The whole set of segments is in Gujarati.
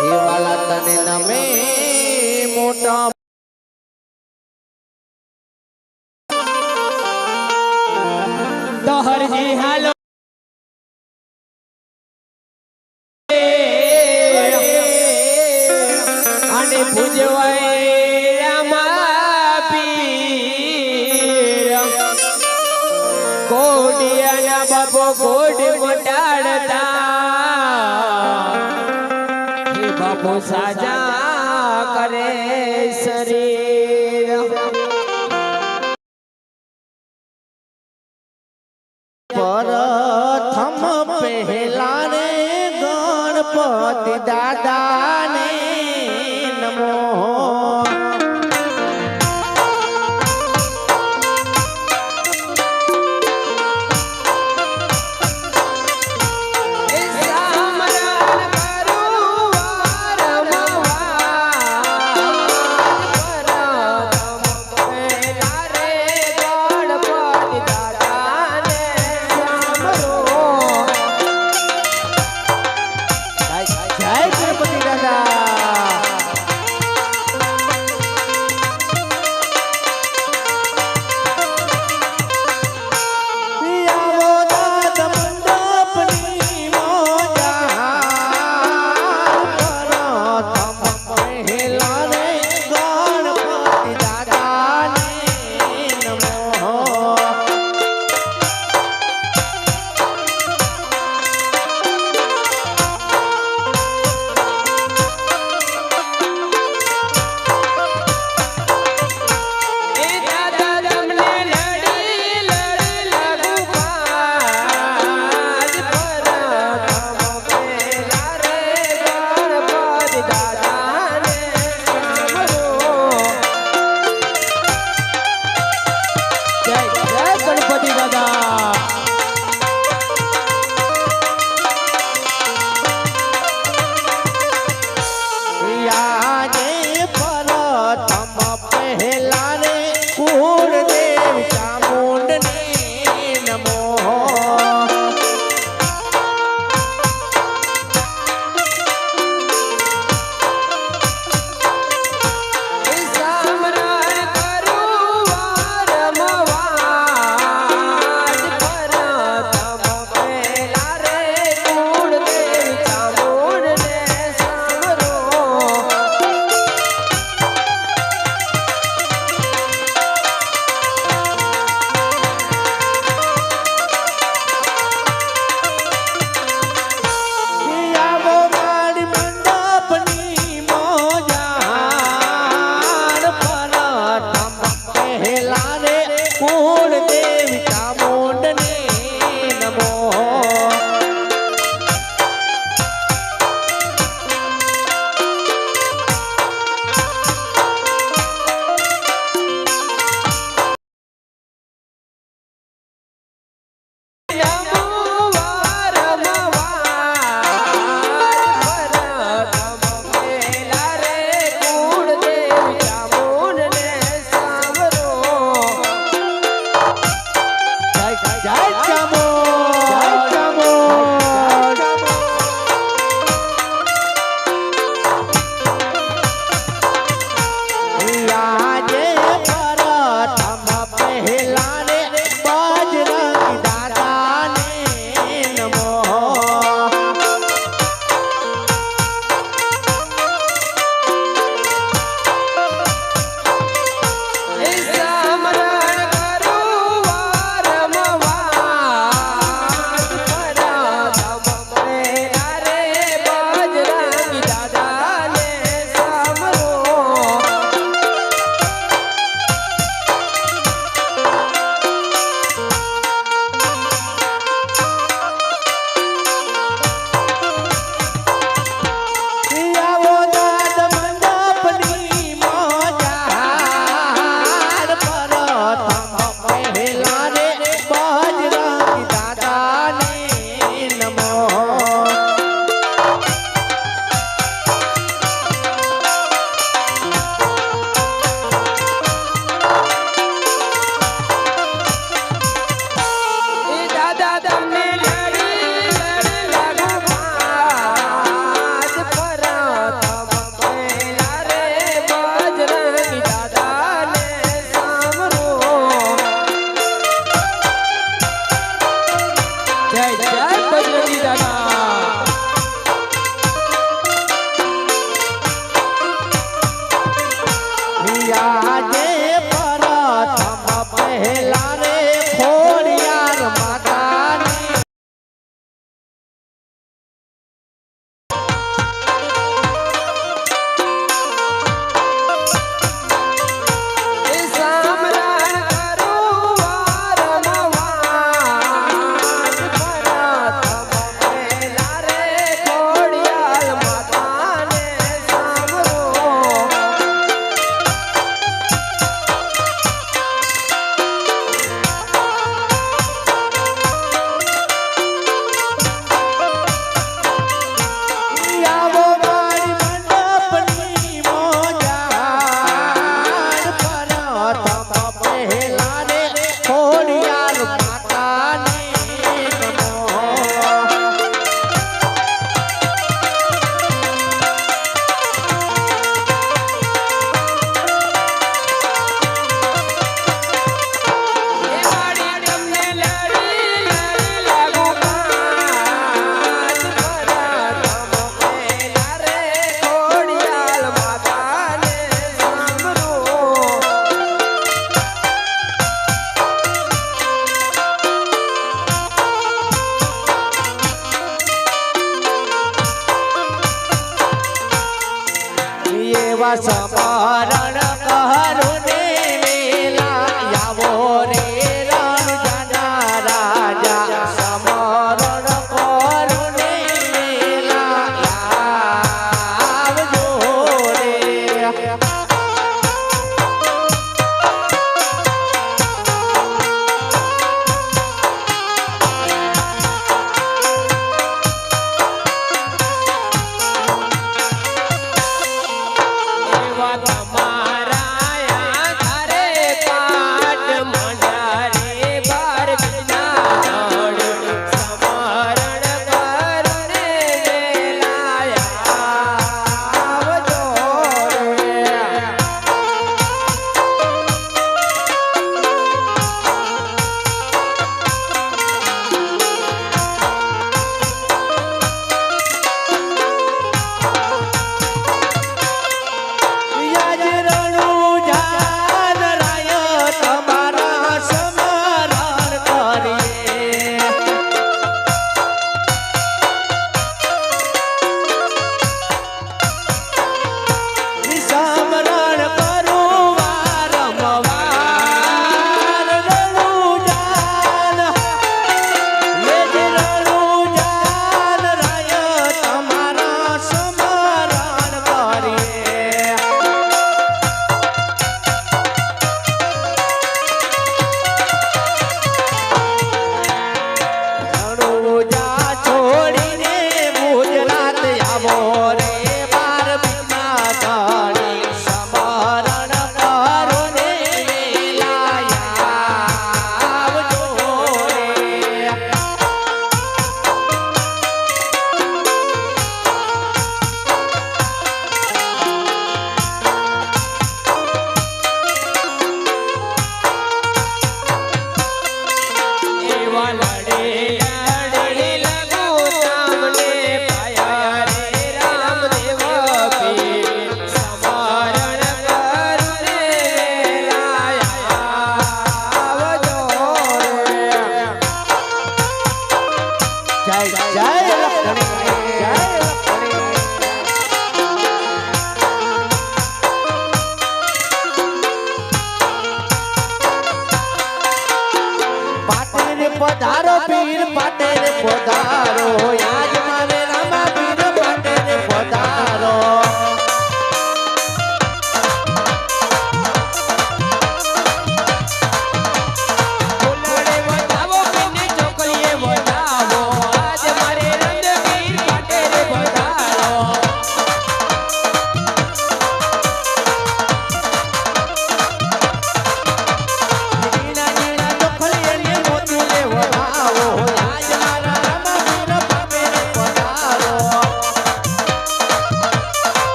હિવાલા તને નમે મોટા તો હરજી હાલો અને પૂજવાય રામા બાપો સાજા કરે શરીર. પ્રથમ પહેલા રે ગણપતિ દાદા ને નમો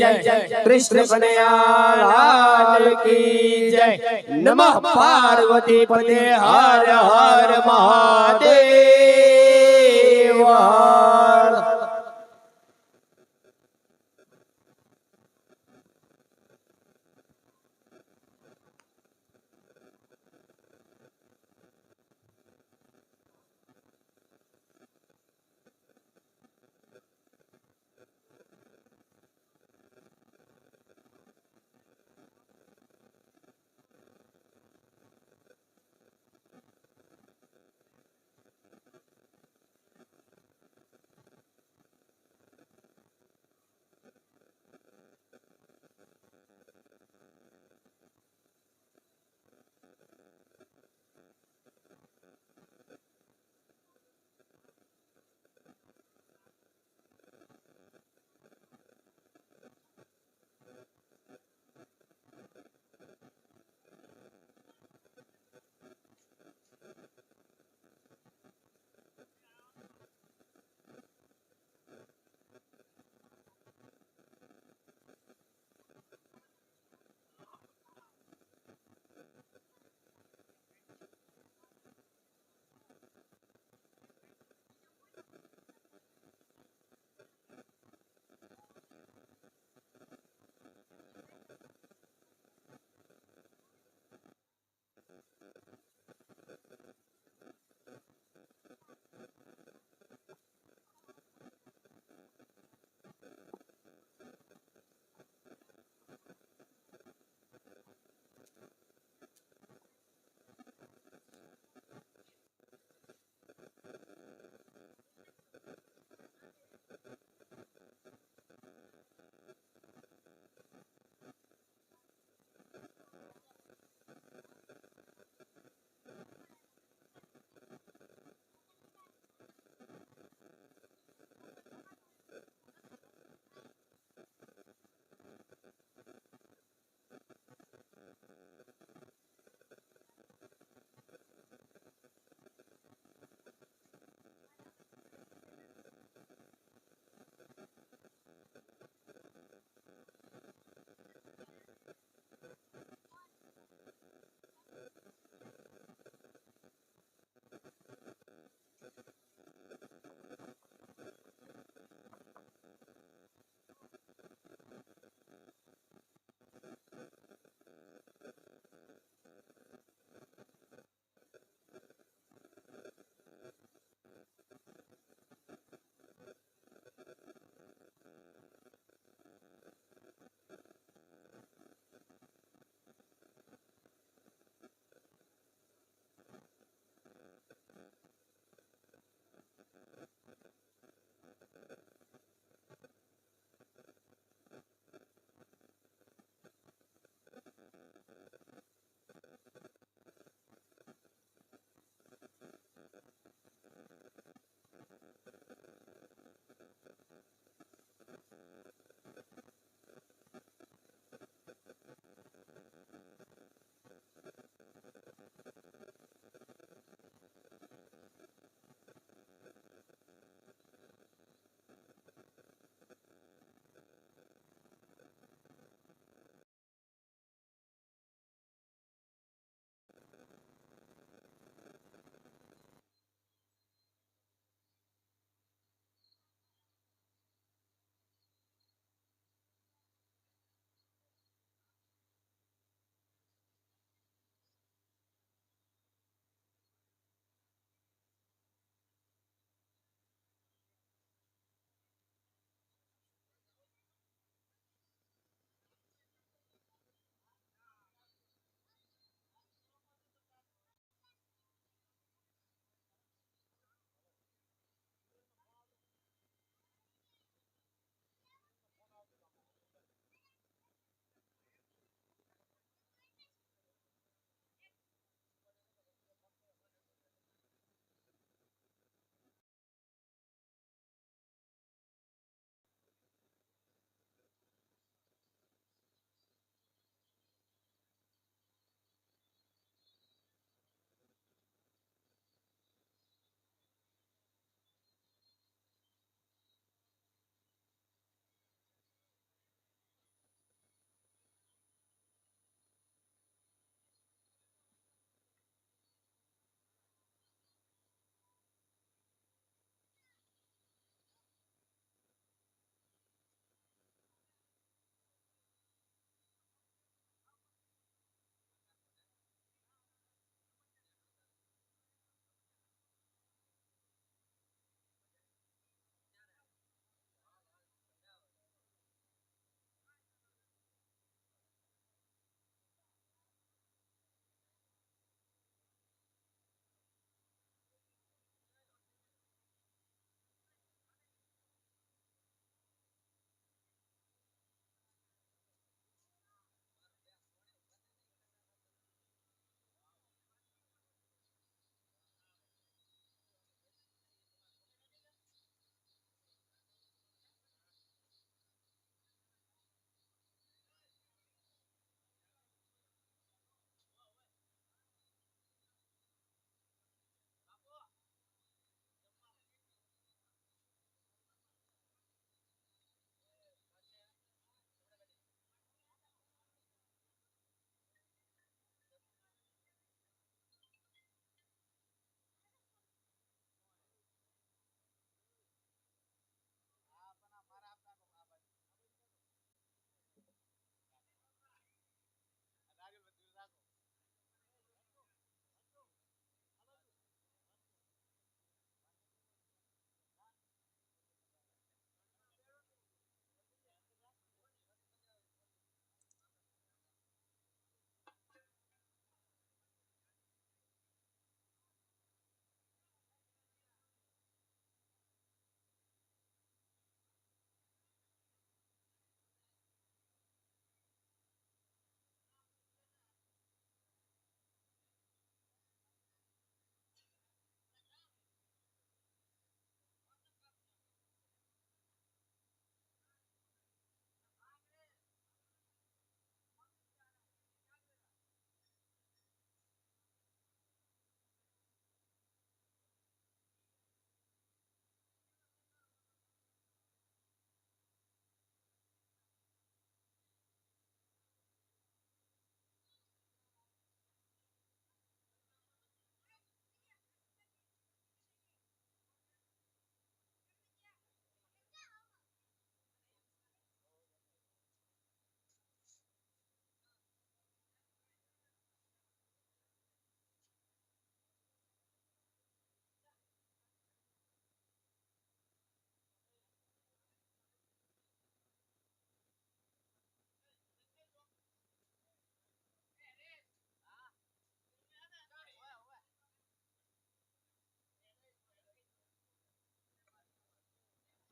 જય કૃષ્ણ કનૈયા લાલ કી જય. નમઃ પાર્વતી પદે હર હર મહાદેવ.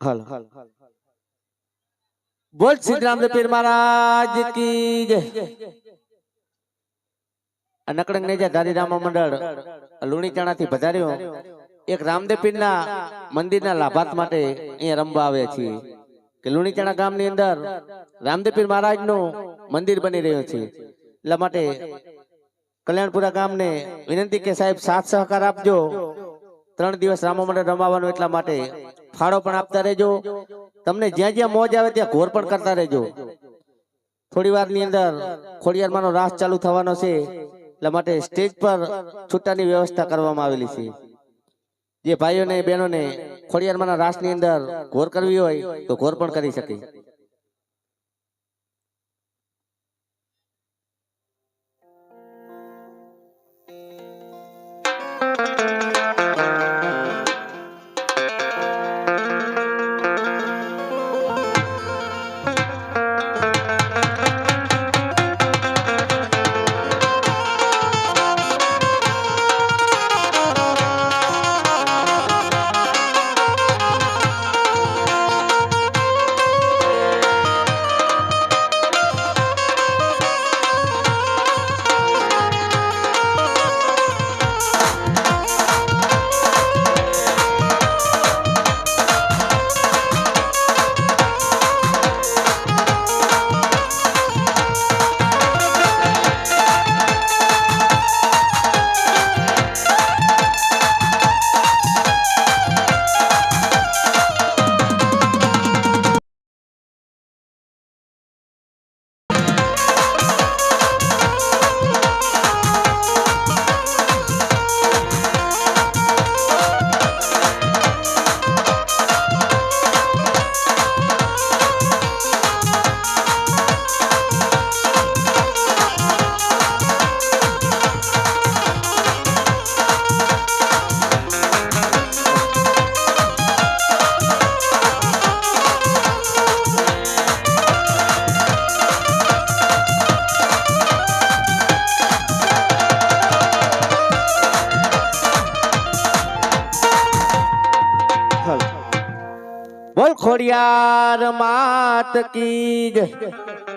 હાલ બોલ સિદ્ધરામ પીર મહારાજ કી જય. નકડંગ નેજા ધારીરામ મંડળ લુણીચાણા થી પધાર્યો. એક રામદેવ પીરના મંદિરના લાભાર્થ માટે અહીંયા રમવા આવે છે. કે લુણીચાણા ગામની અંદર રામદેવ પીર મહારાજનું મંદિર બની રહ્યું છે. એટલા માટે કલ્યાણપુરા ગામને વિનંતી કે સાહેબ સાથ સહકાર આપજો. ત્રણ દિવસ રામા મંડળ રમાવાનું એટલા માટે. ફાળો પણ આપતા રહેજો. તમને જ્યાં જ્યાં મોજ આવે ત્યાં ઘોર પણ કરતા રહેજો. થોડી વારની અંદર ખોડિયારમાંનો રાસ ચાલુ થવાનો છે, એટલા માટે સ્ટેજ પર છૂટાની વ્યવસ્થા કરવામાં આવેલી છે. જે ભાઈઓને બહેનોને ખોડિયારમાંના રાસની અંદર ઘોર કરવી હોય તો ઘોર પણ કરી શકે. માત કી જય.